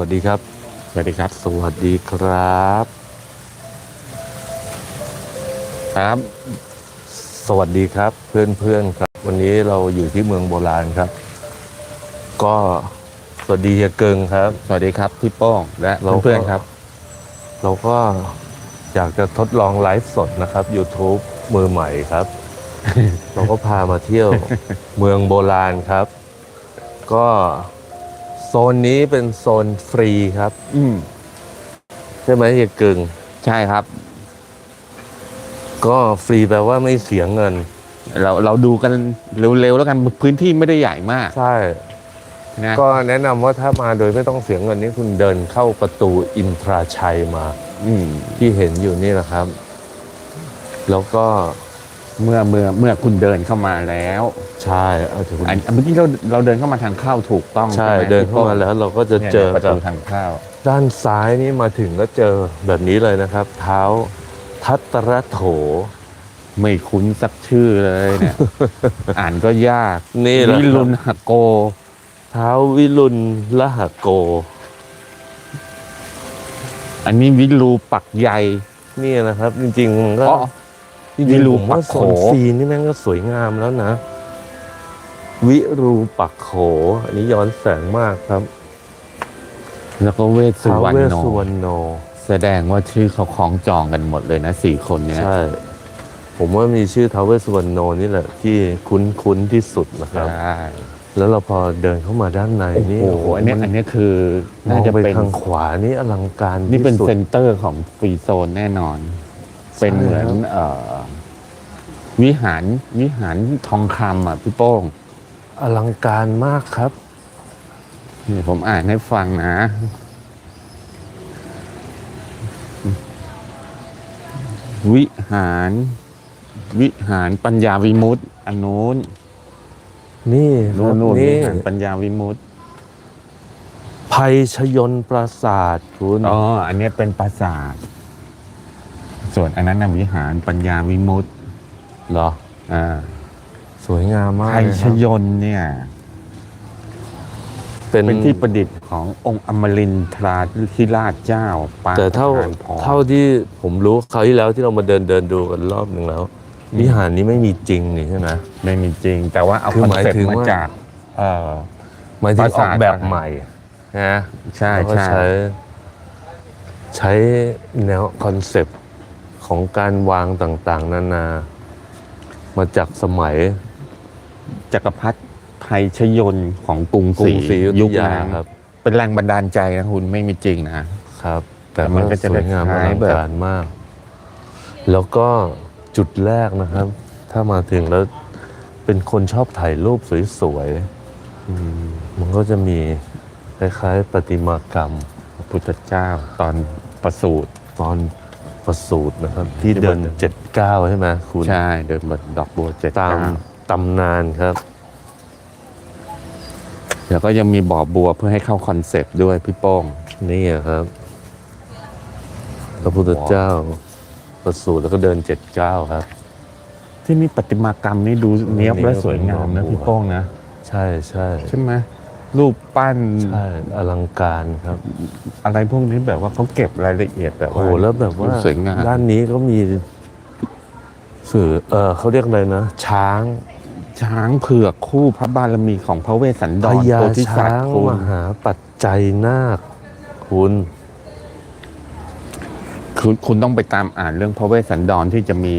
วัสดีครับ สวัสดีครับ สวัสดีครับ ครับ สวัสดีครับ เพื่อนๆครับ วันนี้เราอยู่ที่เมืองโบราณครับ ก็สวัสดีเฮียเกิงครับ สวัสดีครับพี่โป้งและเราก็เพื่อนๆครับ เราก็อยากจะทดลองไลฟ์สดนะครับ YouTube มือใหม่ครับ เราก็พามาเที่ยวเมืองโบราณครับ ก็ โซนนี้เป็นโซนฟรีครับ อืมใช่ไหมเฮียเกึงใช่ครับ ก็ฟรีแปลว่าไม่เสียเงิน เราเราดูกันเร็วๆแล้วกันพื้นที่ไม่ได้ใหญ่มากใช่ นะก็แนะนำว่าถ้ามาโดยไม่ต้องเสียเงินนี่คุณเดินเข้าประตูอินทราชัยมา อืม ที่เห็นอยู่นี่นะครับ แล้วก็ เมื่อเมื่อเมื่อคุณเดินเข้ามาแล้วใช่เอาถึงอันอันเมื่อกี้เราเราเดินเข้ามาทางเข้าถูกต้องใช่ไหมเดินเข้ามาแล้วเราก็จะเนี่ยเจอประกับตูทางเข้าด้านซ้ายนี่มาถึงก็เจอแบบนี้เลยนะครับ เท้าทัตรโถ ไม่คุ้นสักชื่อเลยเนี่ยอ่านก็ยากนี่แหละวิครับรุณหโก เท้าวิรุณละหะโก อันนี้วิรูปักใหญ่นี่นะครับ จริงๆมันก็อ๋อจริ วิงๆรูผมว่าปักโซโขนซีนนี่แม่งก็สวยงามแล้วนะ วิรูปักโข อันนี้ย้อนแสงมากครับ แล้วก็เวสสุท้าววรรเวณสโนสุวรรณโน แสดงว่าชื่อเขาคล้องจองกันหมดเลยนะสี่คนเนี้ยใช่ ผมว่ามีชื่อท้าวเวสสุวรรณโนนี่แหละ ที่คุ้นๆที่สุดนะครับใช่แล้วเราพอเดินเข้ามาด้านในนี่โอ้โหอันเนี้ยอันเนี้ยคือมอน่างจะไปเป็นทางขวานี่อลังการนี่เป็นที่สุดเซนเตอร์ของฟรีโซนแน่นอน เป็นเหมือนครับเอ่อวิหารวิหารทองคำอะพี่โป้งอลังการมากครับ นี่ผมอ่านให้ฟังนะวิหาร วิหารปัญญาวิมุตติอันนู้นนี่คนู่รันบนู่นวินี่หารปัญญาวิมุตติภัยชยนปราสาทคุณอ๋ออันเนี้ยเป็นปราสาท ส่วนอันนั้นนะวิหารปัญญาวิมุตติเหรอ อ่าสวยงามมากไทยเลยชครับยนต์เนี่ย เป็น เป็นที่ประดิษฐ์ขององค์อมรินทราธิราชเจ้าปางแต่เท่าประธนพรเท่าที่ผมรู้คราวที่แล้วที่เรามาเดินเดินดูกันรอบหนึ่งแล้ววิหารนี้ไม่มีจริงนี่ใช่ไหม ไม่มีจริง แต่ว่าเอาคือคอนหมายเซ็ปถึงต์มาว่า จาก เออหมายถึปงราอสาอทกแบบใหม่นะใช่แล้วก็ใช่ใช้ ใช้แนวคอนเซปต์ ของการวางต่างๆ นานา มาจากสมัย จักรพรรดิไทยชยนต์ของกรุงกรุศรีงศรีอยุยุธคยานั้นครับ เป็นแรงบันดาลใจนะคุณไม่มีจริงนะ ครับ แต่แต่มัมันนก็ก็จะสวยงามอคล้ายลังๆแบบ การมาก แล้วก็จุดแรกนะครับ ถ้ามาถึงแล้วเป็นคนชอบถ่ายรูปสวยๆมันก็จะมีคล้ายๆประติมากรรม พระพุทธเจ้าตอนประสูติตอน ประสูตรนะครับ ที่เดินที่เดินเจ็ดเก้าใช่ไหมคุณใช่ เดินบนดอกบัวเจ็ดตามเก้าตำนานครับ แล้วก็ยังมีบ่อบัวเพื่อให้เข้าคอนเซปต์ด้วยพี่โป้ง นี่ครับ พระพุทธเจ้าประสูติแล้วก็เดินเจ็ดเก้าครับ ที่นี่ประติมากรรมนี่ดูเนี้ยบและสวยงามนะพี่โป้งนะ ใช่ใช่ใช่ไหม รูปปั้น ใช่อลังการครับ อะไรพวกนี้แบบว่าเขาเก็บรายละเอียดแบบโอ้ว่า โหแล้วแบบว่าสวยงาม ด้านนี้ก็มีสื่อเออเขาเรียกอะไรนะ ช้างช้างเผือกคู่พระบารมีของพระเวสสันดพรญาโพธิสัช้าตงว์คุณมหาปัจจัยนาคคุณ คุณคุณต้องไปตามอ่านเรื่องพระเวสสันดรที่จะมี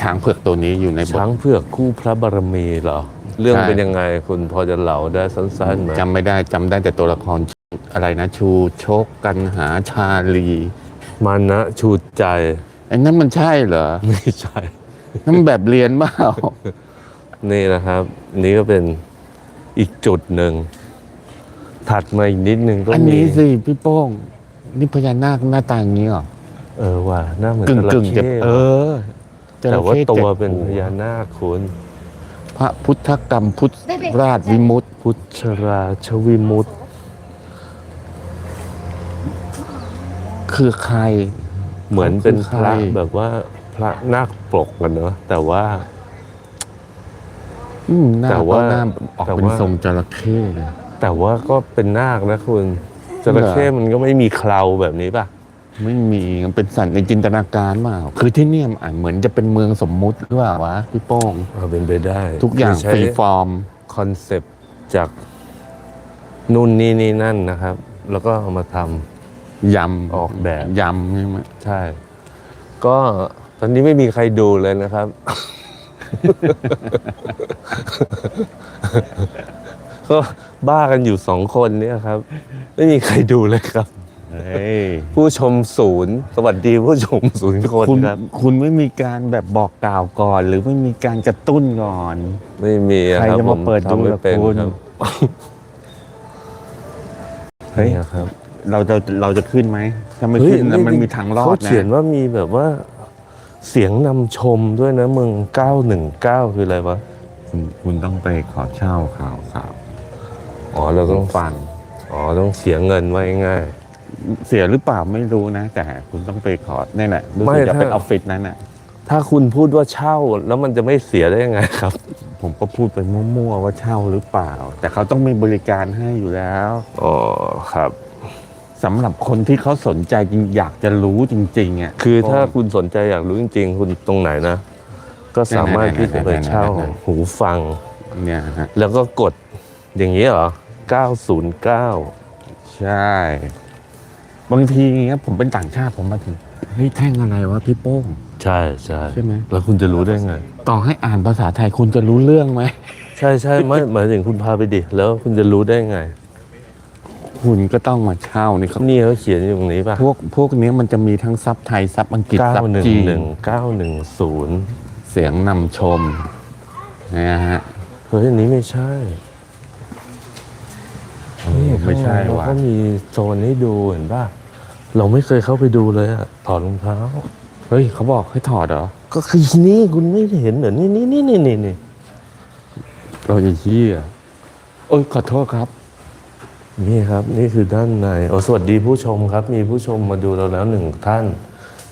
ช้างเผือกตัวนี้อยู่ในบทช้างเผือกคู่พระบารมีเหรอ เรื่องใช่เป็นยังไงคุณพอจะเล่าได้สั้นๆไหมจำไม่ได้จำได้แต่ตัวละครอะไรนะ ชูชกกันหาชาลีมานะชูใจไอ้นั่นมันใช่เหรอไม่ใช่นั่นมันแบบเรียนเปล่านี่นะครับ นี่ก็เป็นอีกจุดหนึ่งถัดมาอีกนิดนึงก็อันมีนี้สิพี่โป้งนี่พญานาคหน้าตาอย่างนี้เหรอเออว่าหน้าเหมือนกึ่งจระกึ่งๆจะเข้เออจระแต่ว่าเข้ตัวจ็ดเป็นหัพญานาคคุณพ ระพุทธกรรมพุทธราชวิมุตติ พุทธราชวิมุตติ คือใคร เหมือนเป็นพระใครแบบว่าพระนาคปลกกันเนอะแต่ว่าอืมหน้าแต่ก็ว่าหน้าออกแต่เป็นว่าทรงจระเข้เลยแต่ว่าก็เป็นนาคนะคุณจระเข้มันก็ไม่มีเคราแบบนี้ป่ะ ไม่มีมันเป็นสัตว์ในจินตนาการเปล่าคือที่เนี่ยมันอ่านเหมือนจะเป็นเมืองสมมุติหรือเปล่าวะพี่โป้งเอาเป็นไปได้ทุกอย่างคืใช้ฟรีฟอร์มคอนเซปต์จากนู่นนี่นี่นั่นนะครับ แล้วก็เอามาทำยำออกแบบ ยำใช่ไหมใช่ ก็ตอนนี้ไม่มีใครดูเลยนะครับ ก็บ้ากันอยู่สองคนเนี่ยครับ ไม่มีใครดูเลยครับ เฮ้ยผู้ชมศูนย์ สวัสดีผู้ชมศูนย์คนคุณครับ คุณไม่มีการแบบบอกกล่าวก่อน หรือไม่มีการกระตุ้นก่อน ไม่มีอใครบจะมาเปิดดูทำไม่ล่ะเป็นคุณ ครับเฮ้ยนี่ครับเราจะเราจะขึ้นไหมถ้าไม่ขึ้นนะมันมีทางรอเขาดนะเขียนว่ามีแบบว่า เสียงนำชมด้วยนะมึง 919 คืออะไรวะ คุณคุณต้องไปขอเช่าข่าวข่าวอ๋อเราต้ต้อองงฟัง อ๋อ ต้องเสียเงินไว้ง่าย เสียหรือเปล่าไม่รู้นะ แต่คุณต้องไปขอนี่แหละรู้ไม่สึกจะเป็นถ้าออฟฟิศนั้นน่ะ ถ้าคุณพูดว่าเช่าแล้วมันจะไม่เสียได้ยังไงครับ ผมก็พูดไปมั่วๆว่าเช่าหรือเปล่า แต่เขาต้องมีบริการให้อยู่แล้วอ๋อครับสำหรับคนที่เขาสนใจจริงอยากจะรู้จริงๆอะคือถ้าคุณสนใจอยากรู้จริง ๆ คุณตรงไหนนะ ก็สามารถที่จะไปเช่าหูฟังเนี่ยฮะแล้วก็กดอย่างนี้เหรอ909 ใช่ บางทีเงี้ยผมเป็นต่างชาติผมมาถึงเฮ้ยแท่งอะไรวะพี่โป้ง ใช่ใช่ใช่ไหม แล้วคุณจะรู้ได้ไง ต่อให้อ่านภาษาไทยคุณจะรู้เรื่องไหมใช่ใช่ไม่หมายถึงคุณพาไปดิแล้วคุณจะรู้ได้ไงคุณก็ต้องมาเช่านี่ครับนี่เขาเขียนอยู่ตรงนี้ป่ะพวกพวกเนี้ยมันจะมีทั้งซับไทยซับอังกฤษซับจีน911 910เสียงนำชมนะฮะเฮ้ยอันนี้ไม่ใช่นี่ไม่ใช่ข้างในว่ะเขามีโซนให้ดูเห็นป่ะ เราไม่เคยเข้าไปดูเลยอะถอดรองเท้า เฮ้ยเขาบอกให้ถอดเหรอ ก็คือนี่คุณไม่เห็นเหรอนี่นี่นี่นี่นี่นี่เราจะเชี่ยโอ้ยขอโทษครับ นี่ครับ นี่คือด้านในโอ้สวัสดีผู้ชมครับ มีผู้ชมมาดูเราแล้วหนึ่งท่าน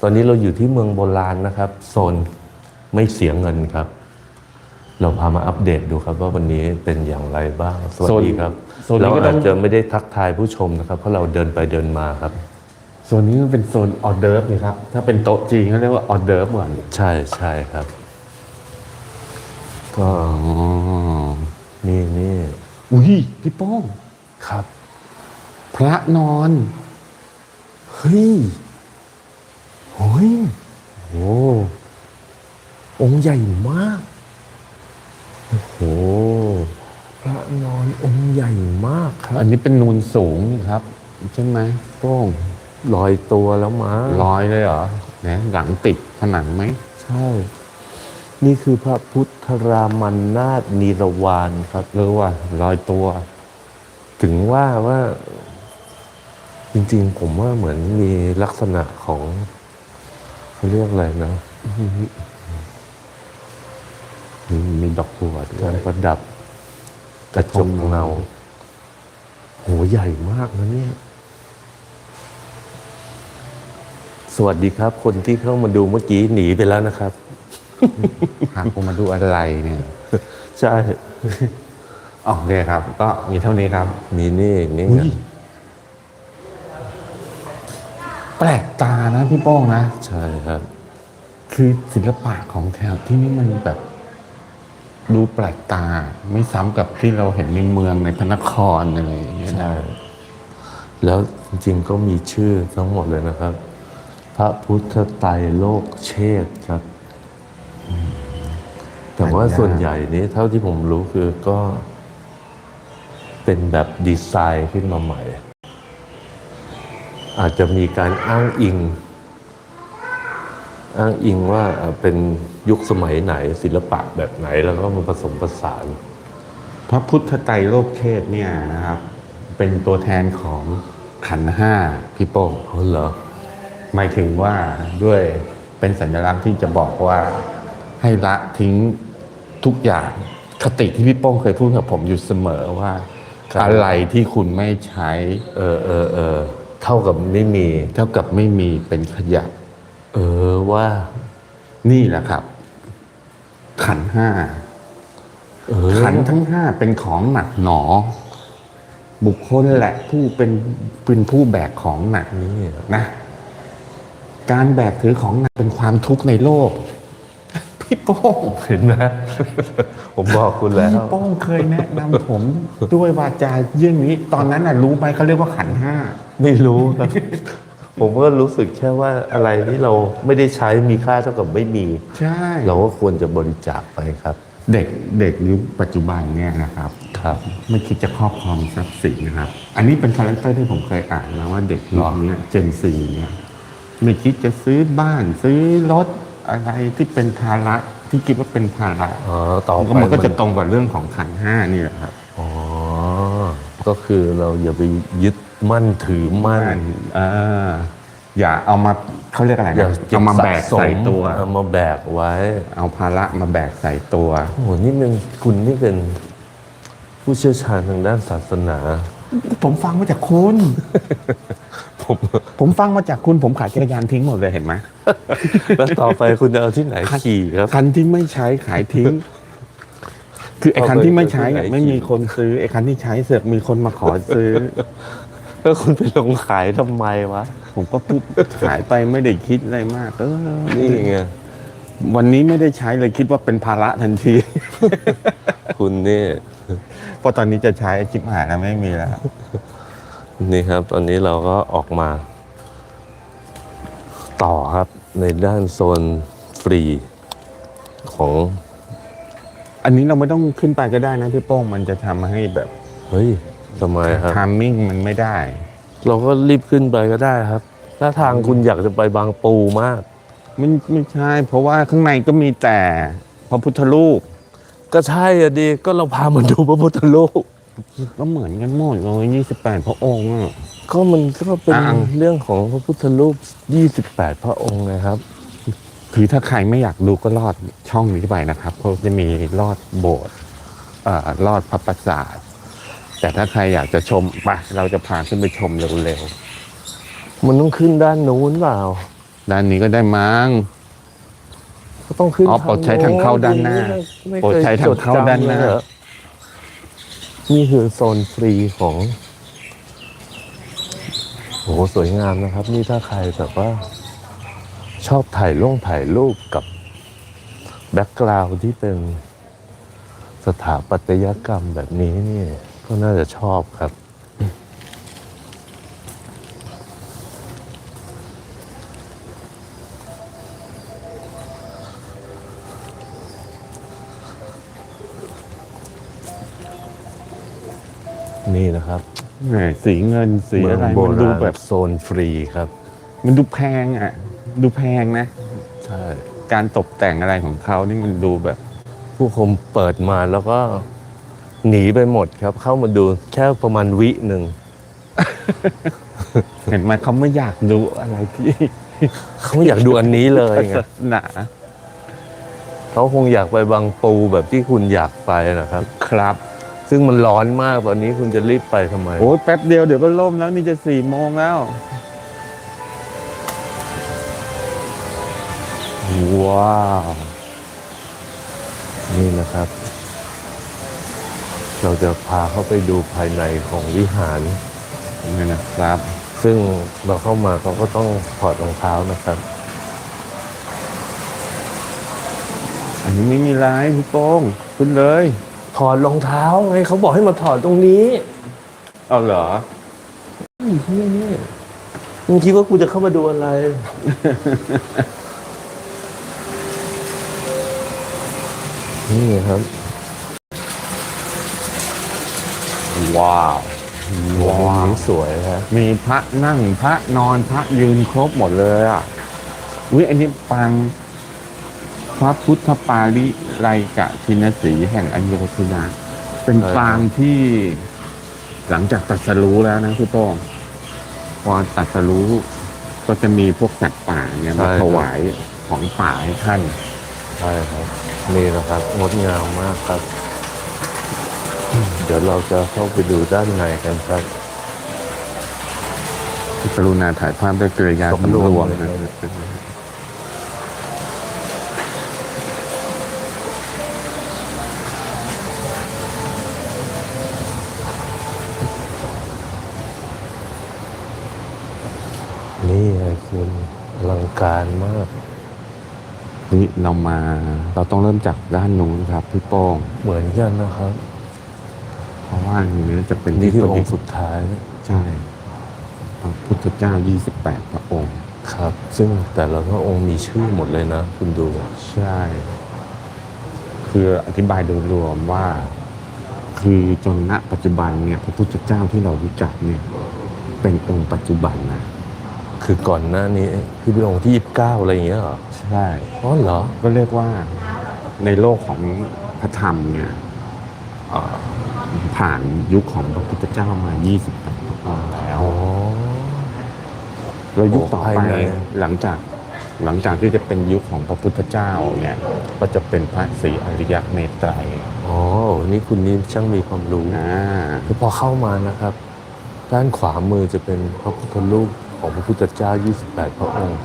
ตอนนี้เราอยู่ที่เมืองโบราณนะครับ โซนไม่เสียเงินครับ เราพามาอัปเดตดูครับ ว่าวันนี้เป็นอย่างไรบ้าง สวัสดีครับ โซนนี้เราก็ต้อาอง จจะไม่ได้ทักทายผู้ชมนะครับ เพราะเราเดินไปเดินมาครับ โซนนี้มันเป็นโซนออเดิร์ฟนี่ครับ ถ้าเป็นโต๊ะจีนเขาเรียกว่าออเดิร์ฟเหมือนใช่ใช่ครับ ก็อ๋อนี่นี่อุ้ยพี่โป้งครับ พระนอนเฮ้ยโอ้ยโอ้องค์ใหญ่มาก โอ้โห พระนอนองค์ใหญ่มากครับ อันนี้เป็นนูนสูงนี่ครับ ใช่ไหมโป้ง ลอยตัวแล้วมั้งร้อยเลยเหรอเนี่ยหลังติดผนังไหมใช่ นี่คือพระพุทธรามันนาถนีรวานครับหรือว่าลอยตัว ถึงว่าว่า จริง ๆ ผมว่าเหมือนมีลักษณะของเขาเรียกอะไรนะมีดอกบัวด้วการยประดับกระจกเงาโหใหญ่มากนะเนี่ย ส วัสดีครับ คนที่เข้ามาดูเมื่อกี้หนีไปแล้วนะครับ หากผมมาดูอะไรเนี่ย ใช่โอเคครับ ก็มีเท่านี้ครับ มีนี่นี่อุ้ไงยแปลกตานะพี่โป้งนะ ใช่ครับ คือศิลปะของแถวที่นี่มันแบบดูแปลกตา ไม่ซ้ำกับที่เราเห็นในเมืองในพระนครอะไรอย่างเงี้ยนะใช่แล้วจริงๆก็มีชื่อทั้งหมดเลยนะครับพ ระพุทธไตรโลกเชษฐ์ครับ แต่ว่าส่วนใหญ่นี้เท่าที่ผมรู้คือก็ เป็นแบบดีไซน์ขึ้นมาใหม่ อาจจะมีการอ้างอิง อ้างอิงว่าเอ่อเป็นยุคสมัยไหนศิลปะแบบไหนแล้วก็มาผสมผสาน พระพุทธไตรโลกเทศเนี่ยนะครับ เป็นตัวแทนของขันธ์ห้าพี่โป้งอ๋อเหรอ หมายถึงว่าด้วยเป็นสัญลักษณ์ที่จะบอกว่าให้ละทิ้งทุกอย่างคติที่พี่โป้งเคยพูดกับผมอยู่เสมอว่าครับอะไรที่คุณไม่ใช้ เออเออเออเท่ากับไม่มี เท่ากับไม่มีเป็นขยะ เออว่า นี่แหละครับ ขันธ์ห้าเออขันธ์ทั้งห้าเป็นของหนักหนอ บุคคลแหละผู้เป็นเป็นผู้แบกของหนักนี่นะ การแบกถือของหนักเป็นความทุกข์ในโลก พี่โป้งเห็นไหมผมบอกคุณแล้ว พี่โป้งเคยแนะนำผมด้วยวาจาเยี่ยงนี้ ตอนนั้นน่ะรู้ไหมเขาเรียกว่าขันธ์ห้า ไม่รู้ครับ ผมก็รู้สึกแค่ว่าอะไรที่เราไม่ได้ใช้มีค่าเท่ากับไม่มี ใช่ เราก็ควรจะบริจาคไปครับ เด็กเด็กยุคปัจจุบันเนี่ยนะครับครับไม่คิดจะครอบครองทรัพย์สินนะครับ อันนี้เป็นคาแรคเตอร์ที่ผมเคยอ่านนะว่าเด็กยุคนี้เจนซีเนี่ย ไม่คิดจะซื้อบ้านซื้อรถอะไรที่เป็นภาระที่คิดว่าเป็นภาระอ๋อต่อมันไปก็มันก็จะตรงกับเรื่องของขันธ์ห้านี่แหละครับอ๋อก็คือเราอย่าไปยึดมั่นถือมั่นอ่าอย่าเอามาเขาเรียกอะไรอย่านะเก็บเอามาแบกสะสมใส่ตัวเอามาแบกไว้ เอาภาระมาแบกใส่ตัวโอ้โหนี่เป็นคุณนี่เป็นผู้เชี่ยวชาญทางด้านศาสนา ผมฟังมาจากคุณ ผมผมฟังมาจากคุณผมขายจักรยานทิ้งหมดเลยเห็นไหมแล้วต่อไปคุณจะเอาที่ไหนขี่ครับ คันที่ไม่ใช้ขายทิ้ง คือไอ้คันที่ไม่ใช้อะไม่มีคนซื้อไอ้คันที่ใช้เสือกมีคนมาขอซื้อแล้วคุณไปลงขายทำไมวะ ผมก็พูดขายไปไม่ได้คิดอะไรมากเออนี่ไงวันนี้ไม่ได้ใช้เลยคิดว่าเป็นภาระทันที คุณนี่เพราะตอนนี้จะใช้จิบหายแล้วไม่มีแล้ว นี่ครับ ตอนนี้เราก็ออกมา ต่อครับในด้านโซนฟรีของอันนี้เราไม่ต้องขึ้นไปก็ได้นะพี่โป้งมันจะทำให้แบบเฮ้ยทำไมครับ ทามมิ่งมันไม่ได้ เราก็รีบขึ้นไปก็ได้ครับ ถ้าทางคุณอยากจะไปบางปูมากมันไม่ใช่ เพราะว่าข้างในก็มีแต่พระพุทธรูป ก็ใช่อะดีก็เราพามาดูพระพุทธรูป ก็เหมือนกันหมดเลยยี่สิบแปดพระองค์อะก็มันก็เป็นอ่า เรื่องของพระพุทธรูป 28 พระองค์นะครับ คือถ้าใครไม่อยากดูก็ลอดช่องนี้ไปนะครับเขาจะมีลอดโบสถ์เอ่อลอดพระปราสาทแต่ถ้าใครอยากจะชมไปเราจะพาขึ้นไปชมเร็วมันต้องขึ้นด้านนู้นเปล่า ๆด้านนี้ก็ได้มั้ง ก็ต้องขึ้นอ๋อโปรดใช้ทางเข้าด้านหน้าไม่โปรดใช้ทางเข้าด้านหน้าจดจำเลยเรอ นี่คือโซนฟรีของโหสวยงามนะครับ นี่ถ้าใครแบบว่า ชอบถ่ายลงถ่ายรูปกับแบ็กกราวด์ที่เป็นสถาปัตยกรรมแบบนี้นี่ก็น่าจะชอบครับ นี่นะครับแหมสีเงินสีเมืออะงไรโบมันดูราณแบบ โซนฟรีครับ มันดูแพงอะ ดูแพงนะ ใช่ การตกแต่งอะไรของเขานี่มันดูแบบ ผู้คมเปิดมาแล้วก็หนีไปหมดครับ เข้ามาดูแค่ประมาณวิหนึ่งเห็นไหมเขาไม่อยากดูอะไรที่ เขาไม่อยากดูอันนี้เลยไงศาสนาเขาคงอยากไปบางปูแบบที่คุณอยากไปนะครับ ครับ ซึ่งมันร้อนมากตอนนี้คุณจะรีบไปทำไม โอ้ยแป๊บเดียวเดี๋ยวก็ล่มแล้วนี่จะสี่โมงแล้ว ว้าว นี่นะครับ เราจะพาเข้าไปดูภายในของวิหารนี่นะครับ ซึ่งเราเข้ามาเขาก็ต้องถอดรองเท้านะครับ อันนี้ไม่มีไรพี่โป้งขึ้นเลยถ อดรองเท้าไงเขาบอกให้มาถอดตรงนี้เอาเหรอนี่นี่มึงคิดว่ากูจะเข้ามาดูอะไร นี่ครับ ว้าว ว้าว้าววสวยครับมีพระนั่งพระนอนพระยืนครบหมดเลยอะอุ้ยอันนี้ปาง พระพุทธปาริไรกะชินสีแห่งอโยธยาเป็นปางที่หลังจากตรัสรู้แล้วนะพี่โป้งพอตรัสรู้ก็จะมีพวกสัตว์ป่าเนี่ยมาถวายของป่าให้ท่านใช่ครับนี่นะครับงดงามมากครับ เดี๋ยวเราจะเข้าไปดูด้านในกันครับกรุณาถ่ายภาพด้วยกริยาสมรวมสำรวมเลยนะ นี่ไงคุณอลังการ มากนี่เรามาเราต้องเริ่มจากด้านนู้นครับพี่โป้งเหมือนกันนะครับ เพราะว่าอันนี้จะเป็นนี่คือองที่ค์สุดท้ายใช่พระพุทธเจ้า 28 พระองค์ ครับ ซึ่งแต่ละพระองค์มีชื่อหมดเลยนะ คุณดู ใช่ คืออธิบายโดยรวมว่า คือจนณปัจจุบันเนี่ยพระพุทธเจ้าที่เรารู้จักเนี่ย เป็นองค์ปัจจุบันนะ คือก่อนหน้านี้คือเป็นองค์ที่ยี่สิบเก้าอะไรอย่างเงี้ยเหรอใช่ อ๋อเหรอ ก็เรียกว่าในโลกของพระธรรมเนี่ยเอ่อผ่านยุคของพระพุทธเจ้ามา28พระองค์แล้วอ๋อแล้วยุคต่อโอ้ภายไปใน หลังจากหลังจากที่จะเป็นยุคของพระพุทธเจ้าเนี่ย ก็จะเป็นพระศรีอริยเมตไตรอ๋อนี่คุณนี่ช่างมีความรู้ อ่าคือพอเข้ามานะครับ ด้านขวามือจะเป็นพระพุทธรูป ของพระพุทธเจ้า 28 พระองค์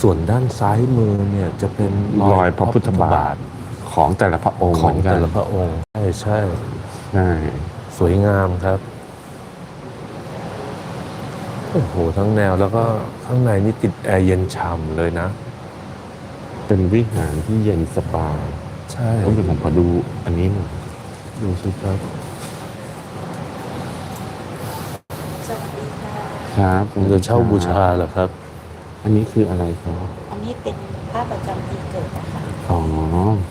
ส่วนด้านซ้ายมือเนี่ยจะเป็นรอยพระพุทธบาทของแต่ละพระองค์ของเหมืนกันแต่ละพระองค์ ใช่ใช่ใช่สวยงามครับโอ้โหทั้งแนวแล้วก็ข้างในนี่ติดแอร์เย็นฉ่ำเลยนะ เป็นวิหารที่เย็นสบาย ใช่ต้องเป็นผมขอดูอันนี้หน่อยดูสิครับ สวัสดี ค่ะครับผมจะเช่าบูชาเหรอครับ อันนี้คืออะไรครับ อันนี้เป็นพระประจำปีเกิดนะคะอ๋อ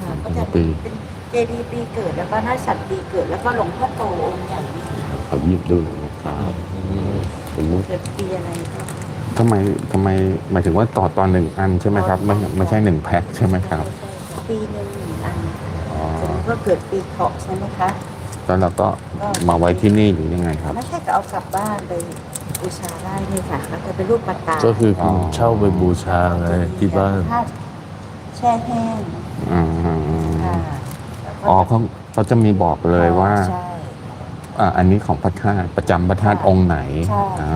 ค่ะก็เป็นจะปีเป็นเจดีย์ปีเกิดแล้วก็หน้าสัตว์ปีเกิดแล้วก็หลวงพ่อโตองค์ใหญ่ขอหยิบดูหน่อยนะครับสมมติเกิดปีอะไรก็ทำไมทำไมหมายถึงว่าต่อตอนหนึ่งอันใช่ไหมครับไม่ไม่ใช่หนึ่งแพ็คใช่ไหมครับปีหนึ่งหนึ่งอันอ๋อสมมติว่าเกิดปีเถาะใช่ไหมคะแล้วเราก็มาไว้ที่นี่หรือยังไงครับ ไม่ใช่ก็เอากลับบ้านไป บูชาได้เลยค่ะแล้วจะเป็นรูปปลาตาก็คือคุณอ๋อเช่าไปบูชาไงที่บ้านธตุแช่แห้งอืมค่ะอ๋อเขาเขาจะมีบอกเลยว่าใช่ อ่าอันนี้ของพระธาตุประจำพระธาตุองค์ไหนใช่ อ๋อ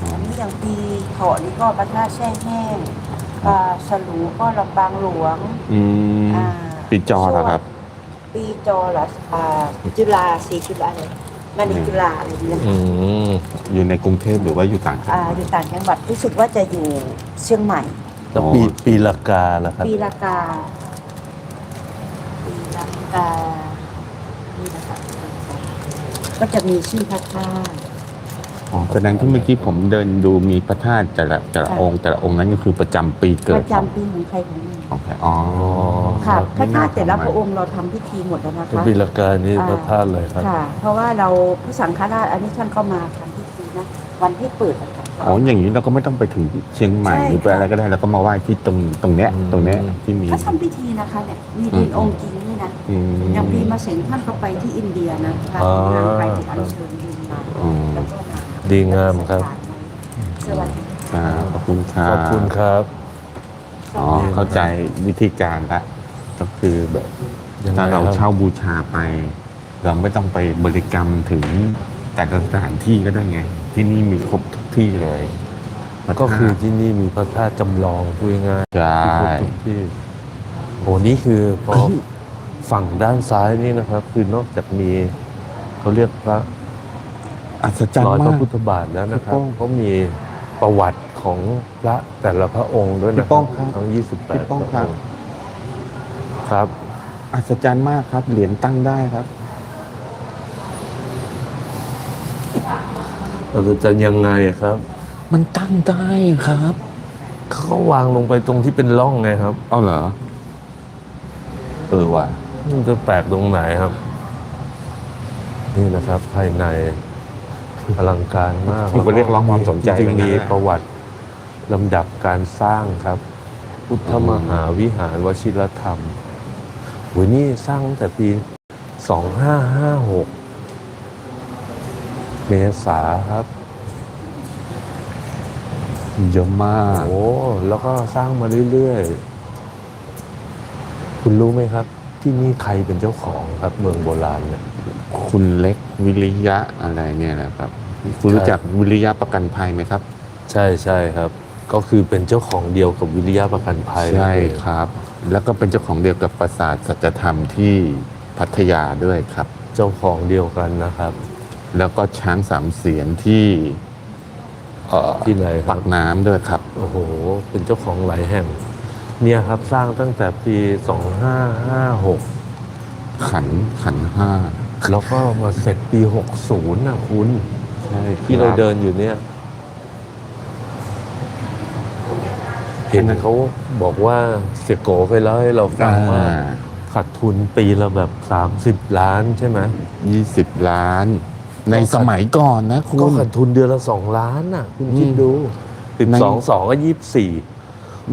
อ๋ออันนี้อย่างปีเถาะนี่ก็พระธาตุแช่แห้งปลาสลูก็ลำปางหลวงอืมอ่าปีจอเหรอครับ ปีจอเหรออ่าจุฬาสีจุฬาเลย มันนีจุฬาอะไรเนี่ยอืมอยู่ในกรุงเทพหรือว่าอยู่ต่างจังหอ่าวัด อยู่ต่างจังหวัดรู้สึกว่าจะอยู่เชียงใหม่ แล้วปีปีละกาล่ะครับ ปีละกา ปีละกานี่นะคะก็จะมีชื่อพระธาตุ อ๋อแสดงที่เมื่อกี้ผมเดินดูมีพระธาตุแต่ละแต่ละค่ะองค์แต่ละองค์นั้นก็คือประจำปีเกิปดระจำปีของใครของมันของใครอ๋อค่ะครับพระธาตุแต่ละพระองค์เราทำพิธีหมดแล้วนะแล้วคะ ปีละกานี่อ่า พระธาตุเลยครับ ค่ะ เพราะว่าเราผู้สังฆราชอันนี้ท่านก็มาทำพิธีนะวันที่เปิดอะค่ะ อ๋ออย่างนี้เราก็ไม่ต้องไปถึงเชียงใหม่ใช่ หรือไปอะไรก็ได้เราก็มาไหว้ที่ตรงตรงเนี้ยอืม ตรงเนี้ยที่มีเขาทำพิธีนะคะเนี่ยมีดินองค์จริงนี่นะอืม อย่างปีมาเสงท่านก็ไปที่อินเดียนะการอ๋อ งานไปถึงอัญเชิญดินมาอืม แล้วก็มา ดีงามครับสวัสดีครับขอบคุณครัขบอบคุณครับ อ๋อเข้าใจวิธีการละก็คือแบบยังไงถ้าเราครับ เช่าบูชาไป เราไม่ต้องไปบริกรรมถึงแต่ละสถานที่ก็ได้ไง ที่นี่มีครบทุกที่เลยพระก็คือธาตุที่นี่มีพระธาตุจำลองพูดง่ายใช่ๆที่ครบทุกที่โอ้นี่คือพอฝั่งด้านซ้ายนี่นะครับ คือนอกจากมีเขาเรียกพระ อัศจรรรอยย์พระมากพุทธบาทแล้วนะครับพี่โป้งเขามีประวัติของพระแต่ละพระองค์ด้วยนะพี่โป้งครับทั้ง 28พี่โป้งครับพะองครับ อัศจรรย์มากครับ เหรียญตั้งได้ครับเราจะยังไงครับ มันตั้งได้ครับเขาก็วางลงไปตรงที่เป็นร่องไงครับ เอาเหรอ เออว่ะมันจะแปลกตรงไหนครับ นี่นะครับภายใน อลังการมากผมก็เรียกร้องความสนใจจริงไปๆนะมีประวัติลำดับการสร้างครับ พุทธมหาวิหารวชิรธรรมโหยนี่สร้างตั้งแต่ปี 2556 เมษาครับ เยอะมาก โอ้ แล้วก็สร้างมาเรื่อยๆ คุณรู้ไหมครับ ที่นี่ใครเป็นเจ้าของครับเมืองโบราณเนี่ย คุณเล็กวิริยะอะไรเนี่ยนะครับ คุณรู้จักวิริยะประกันภัยไหมครับ ใช่ใช่ครับ ก็คือเป็นเจ้าของเดียวกับวิริยะประกันภัยใช่เลยครับ แล้วก็เป็นเจ้าของเดียวกับปราสาทสัจธรรมที่พัทยาด้วยครับ เจ้าของเดียวกันนะครับ แล้วก็ช้างสามเสียนที่เอ่อที่ไหนคปัรับกน้ำด้วยครับ โอ้โห เป็นเจ้าของหลายแห่ง เนี่ยครับสร้างตั้งแต่ปี 2556 ขันขันห้า แล้วก็มาเสร็จปี 60นะคุณ ใช่ที่เราเดินอยู่เนี่ย เห็นเขาบอกว่าเสียโกไปแล้วให้เราฟังว่าขาดทุนปีละแบบ 30 ล้านใช่ไหมยี่สิบล้าน ในก็ขาดสมัยก่อนนะคุก็ณขาดทุนเดือนละสองล้านน่ะ คุณคิดอืมดูสิบในสองสองก็ยี่สิบสี่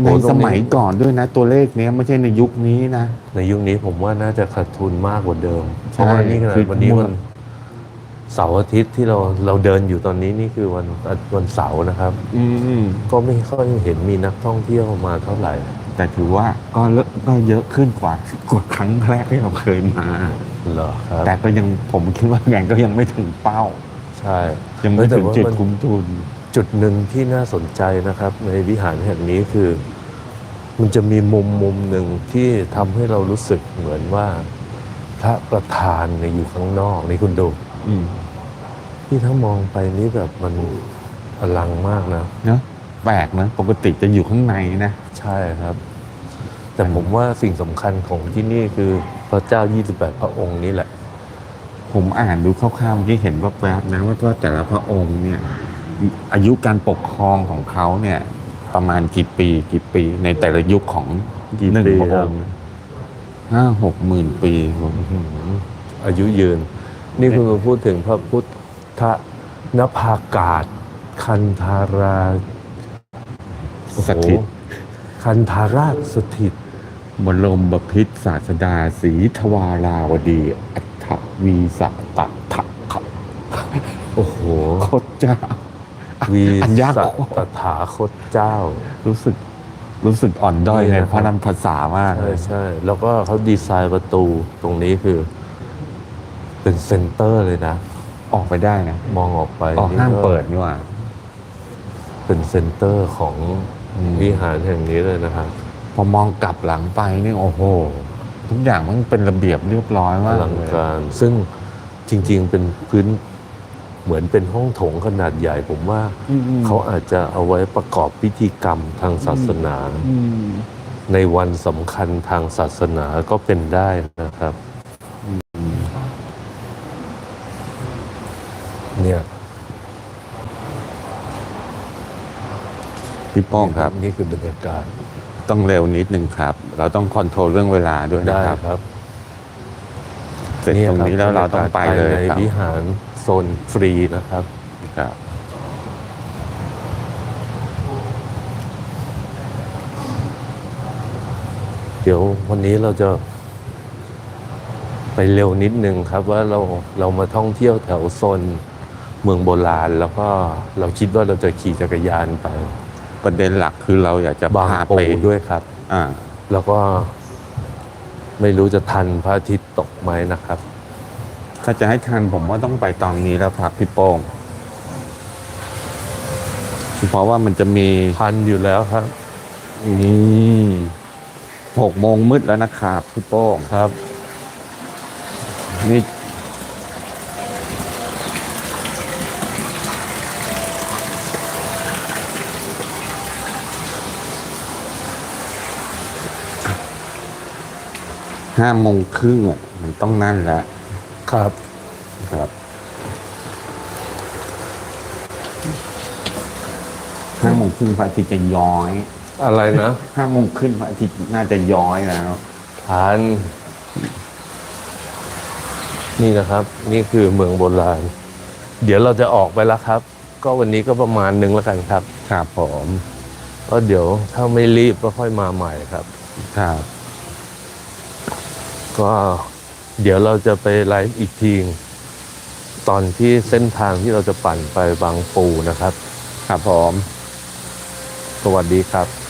ในสมัยก่อนด้วยนะ ตัวเลขเนี้ยไม่ใช่ในยุคนี้นะ ในยุคนี้ผมว่าน่าจะขาดทุนมากกว่าเดิม เพใช่ราะว่านี่ขนาดคือวันนี้มั่ววันเสาร์อาทิตย์ที่เราเราเดินอยู่ตอนนี้นี่คือวันวันเสาร์นะครับ อืมก็ไม่ค่อยเห็นมีนักท่องเที่ยวมาเท่าไหร่ แต่ถือว่าก็เลอะก็เยอะขึ้นกว่ากว่าครั้งแรกที่เราเคยมาเหรอครับแต่ก็ยังผมคิดว่ายังก็ยังไม่ถึงเป้า ใช่ ยังไม่ถึงแต่ว่าจุดมันคุ้มทุน จุดหนึ่งที่น่าสนใจนะครับ ในวิหารแห่งนี้คือ มันจะมีมุมมุมหนึ่งที่ทำให้เรารู้สึกเหมือนว่า พระประธานเนี่ยอยู่ข้างนอกนี่คุณดูอืมที่ถ้ามองไปนี่แบบมันพลังมากนะเนอะแปลกนะปกติจะอยู่ข้างในนะ ใช่ครับ แต่ผมว่าสิ่งสำคัญของที่นี่คือพระเจ้า 28 พระองค์นี่แหละ ผมอ่านดูคร่าวๆเมื่อกี้เห็นว่าแวบๆนะว่าว่าแต่ละพระองค์เนี่ย อายุการปกครองของเขาเนี่ย ประมาณกี่ปีกี่ปี ในแต่ละยุคของกี่หนึ่งปีพระคอรับ งค์ห้าหกหมื่นปีผมอื้อหืออายุยืน นี่คุณมาพูดถึงพระพุทธนภากาศ คันธาราสถิตโอ้โหคันธาราชสถิต บรมบพิตรศาสดาสีทวาราวดี อัฏฐวีสัตตะทะขะโอ้โห โคตรเจ้า วีอันยากสัตถาคตเจ้า รู้สึกรู้สึกอ่อนด้อยนี่ในนะครับพระนามภาษามากใช่ใช่แล้วก็เขาดีไซน์ประตูตรงนี้คือ เป็นเซ็นเตอร์เลยนะ ออกไปได้นะ มองออกไปออกนี่ห้ามก็เปิดนี่หว่า เป็นเซ็นเตอร์ของอืมวิหารแห่งนี้เลยนะครับ พอมองกลับหลังไปนี่โอ้โห ทุกอย่างมันเป็นระเบียบเรียบร้อยอมากลังเลยการ ซึ่งจริง ๆ เป็นพื้น เหมือนเป็นห้องโถงขนาดใหญ่ ผมว่าอืมๆเขาอาจจะเอาไว้ประกอบพิธีกรรมทางศาสนาอืมในวันสำคัญทางศาสนาก็เป็นได้นะครับเนี่ยพี่โป้องครับ นี่คือบรรยากาศต้องเร็วนิดนึงครับ เราต้องคอนโทรลเรื่องเวลาด้วยนะได้ครับครับเสร็จตรงนี้แล้วเราต้องไปเลยในครับวิหาร โซนฟรีนะครับครับเดี๋ยววันนี้เราจะไปเร็วนิดนึงครับว่าเราเรามาท่องเที่ยวแถวโซนเมืองโบราณ แล้วก็เราคิดว่าเราจะขี่จักรยานไปประเด็นหลักคือเราอยากจะบางพาปูไปด้วยครับ อ่า แล้วก็ไม่รู้จะทันพระอาทิตย์ตกไหมนะครับ ถ้าจะให้ทันผมว่าต้องไปตอนนี้แล้วครับพี่โป้งเพราะว่ามันจะมีทันอยู่แล้วครับนี่หกโมงมืดแล้วนะครับพี่โป้งครับ นี่ห้าโมงครึ่งอะมันต้องนั่นแล้ว ครับ ครับห้าโมงครึ่งพระอาทิตย์จะย้อยอะไรนะห้าโมงครึ่งพระอาทิตย์น่าจะย้อยแล้วทันนี่นะครับ นี่คือเมืองโบราณ เดี๋ยวเราจะออกไปแล้วครับ ก็วันนี้ก็ประมาณหนึ่งแล้วกันครับครับผมก็เดี๋ยวถ้าไม่รีบก็ค่อยมาใหม่ครับ ครับ ก็ เดี๋ยวเราจะไปไลฟ์อีกทีตอนที่เส้นทางที่เราจะปั่นไปบางปูนะครับ ครับผม สวัสดีครับ